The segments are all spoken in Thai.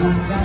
다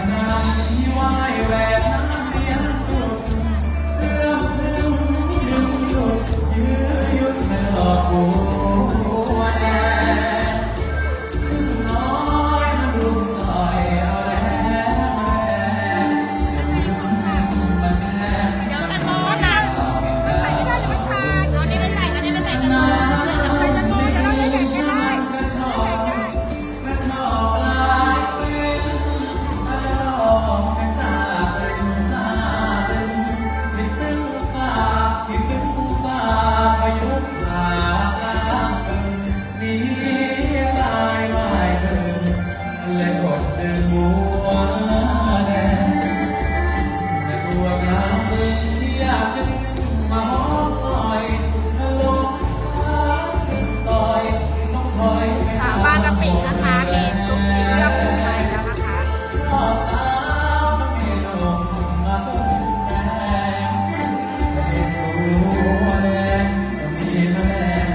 Yeah.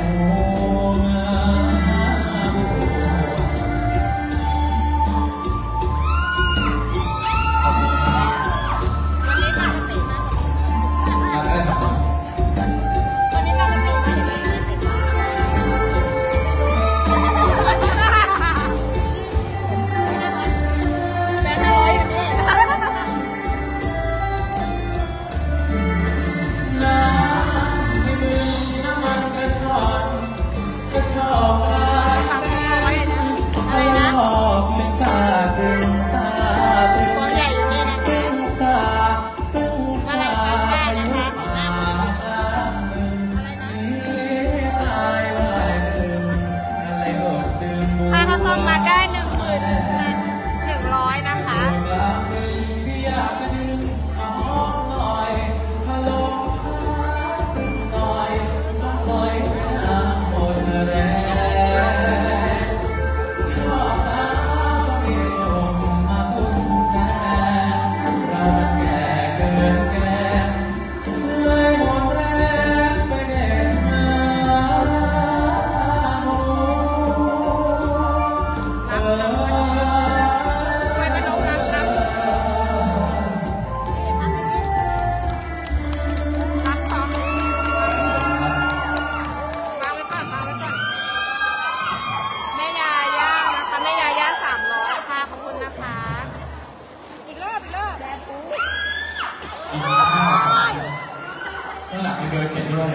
กินข้าวก่อนข้างหลังมีเดินเขียนด้วย